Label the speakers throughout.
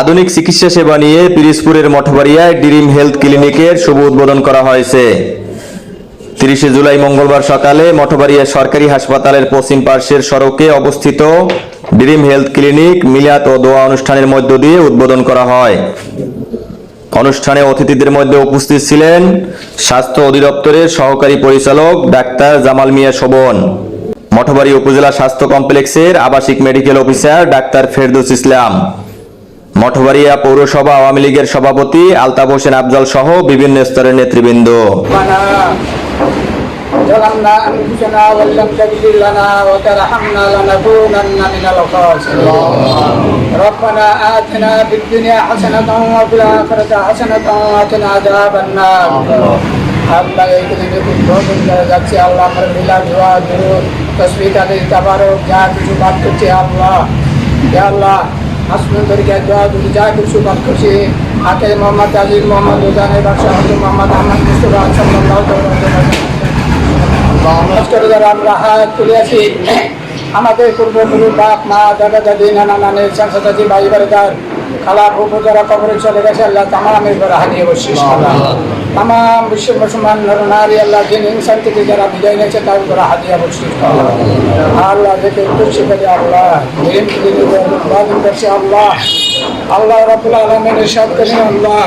Speaker 1: আধুনিক চিকিৎসা সেবা নিয়ে পিরিজপুরের মঠবাড়িয়ায় ড্রিম হেলথ ক্লিনিকের শুভ উদ্বোধন করা হয়েছে। তিরিশে জুলাই মঙ্গলবার সকালে মঠবাড়িয়া সরকারি হাসপাতালের পশ্চিম পার্শ্বের সড়কে অবস্থিত ড্রিম হেলথ ক্লিনিক মিলাত ও দোয়া অনুষ্ঠানের মধ্য দিয়ে উদ্বোধন করা হয়। অনুষ্ঠানে অতিথিদের মধ্যে উপস্থিত ছিলেন স্বাস্থ্য অধিদপ্তরের সহকারী পরিচালক ডাক্তার জামাল মিয়া শোভন। মঠবাড়ি উপজেলা স্বাস্থ্য কমপ্লেক্সের আবাসিক medical officer doctor Ferdous Islam Mathbaria পৌরসভা আওয়ামী লীগের সভাপতি আলতাফ হোসেন আফজল সহ বিভিন্ন স্তরের নেতৃবৃন্দ
Speaker 2: ربنا ظلمنا أنفسنا وإن لم تغفر لنا وترحمنا لنكونن من الخاسرين ربنا آتنا في الدنيا حسنة وفي الآخرة حسنة وقنا عذاب النار আল্লাহ এই দিনে খুব প্রয়োজন যাচ্ছে আল্লাহ আমার মিলা ধোয়া তসবি তাদের তাবারক, যা কিছু বাদ করছে আল্লাহ আল্লাহ যা কিছু বাদ আমরা আমাদের বাপ, মা, দাদা, দাদি, নানা নানি চাচা, চাচি, ভাই, বাড়িদার খালা ফুফু যারা কবরে চলে গেছে, আল্লাহ তামামের করে হারিয়ে বসিস তাম বিশ্ব মুসলমান নর, আল্লাহ দিন ইনসান থেকে যারা বিদায় নিয়েছে, তার করে হারিয়ে বসিস আল্লাহ দেখে খুশি করে আল্লাহ আল্লাহ। আল্লাহ রাবুল আলমের করেন আল্লাহ,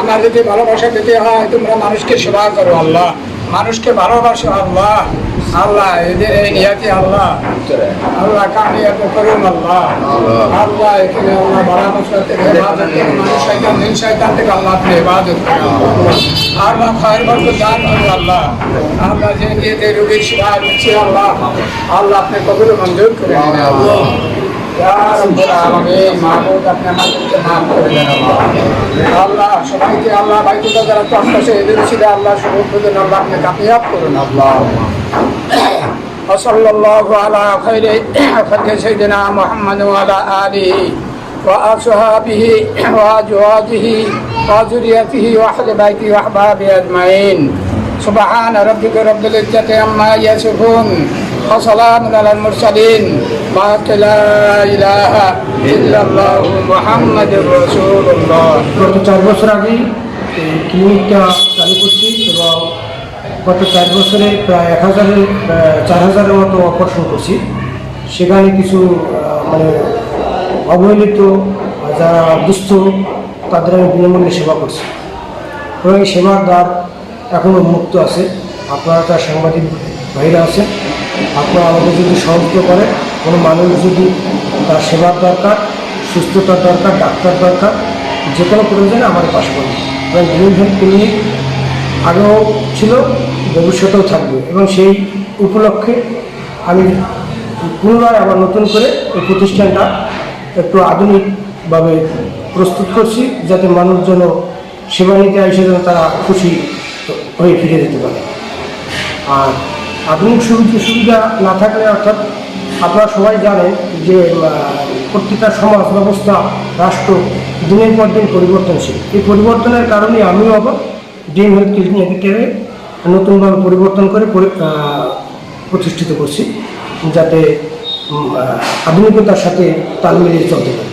Speaker 2: আমার যদি ভালোবাসা দিতে হয়, তোমরা মানুষকে সেবা করো, আল্লাহ। মানুষকে ভালোবাসো আল্লাহ। আল্লাহ এদের নিয়াতি আল্লাহ। আল্লাহ কামিয়াত করুন আল্লাহ। আল্লাহ এখানে আল্লাহ ভালোবাসা থেকে শয়তান থেকে আল্লাহ আপনি ইবাদত করুন আল্লাহ খয়ের করুন আল্লাহ। আল্লাহ যে নিয়েতে রোগীর সেবা আল্লাহ আল্লাহ আপনি কবুল মঞ্জুর করে। আল্লাহ আল্লাহ আল্লাহ সবাইকে আল্লাহ বাইতুল্লাহ যারা কষ্ট আছে এদের ছিল আল্লাহ শুভ করুন আল্লাহ আপনি কামিয়াব করুন আল্লাহ وصلى الله على خير خلق سيدنا محمد وعلى آله وأصحابه وأزواجه وذريته وأهل بيته وأحبابه أجمعين سبحان ربك رب العزة عما يصفون وسلام على المرسلين ما لا إله إلا الله محمد رسول الله
Speaker 3: গত চার বছর আগেই এই ক্লিনিকটা চালু করছি এবং গত চার বছরে প্রায় এক হাজারের আহ, চার হাজারের মতো অপারেশন করছি সেখানে কিছু আহ, মানে অবহেলিত যারা দুস্থ তাদের আমি বিনামূল্যে সেবা করছি এবং এই সেবার দ্বার এখনও মুক্ত আছে আপনারা তার সাংবাদিক ভাইরা আছেন আপনারা আমাকে যদি সহযোগিতা করেন, কোনো মানুষ যদি তার সেবার দরকার, সুস্থতার দরকার, ডাক্তার দরকার, যে কোনো প্রয়োজনে আমাদের পাশে করবে এবং গ্রিন হেলথ ক্লিনিক আগেও ছিল, ভবিষ্যতেও থাকবে। এবং সেই উপলক্ষে আমি পুনরায় আবার নতুন করে এই প্রতিষ্ঠানটা একটু আধুনিকভাবে প্রস্তুত করছি, যাতে মানুষ যেন সেবা নিতে এসে যেন তারা খুশি হয়ে ফিরে যেতে পারে। আর আধুনিক সুবিধা সুবিধা না থাকলে অর্থাৎ আপনারা সবাই জানেন যে প্রত্যেকটা সমাজ, ব্যবস্থা, রাষ্ট্র দিনের পর দিন পরিবর্তনশীল। এই পরিবর্তনের কারণে আমিও আবার ডিম হেলথ ক্লিনিককে নতুনভাবে পরিবর্তন করে পরি- প্রতিষ্ঠিত করছি, যাতে আধুনিকতার সাথে তাল মিলিয়ে চলতে পারে।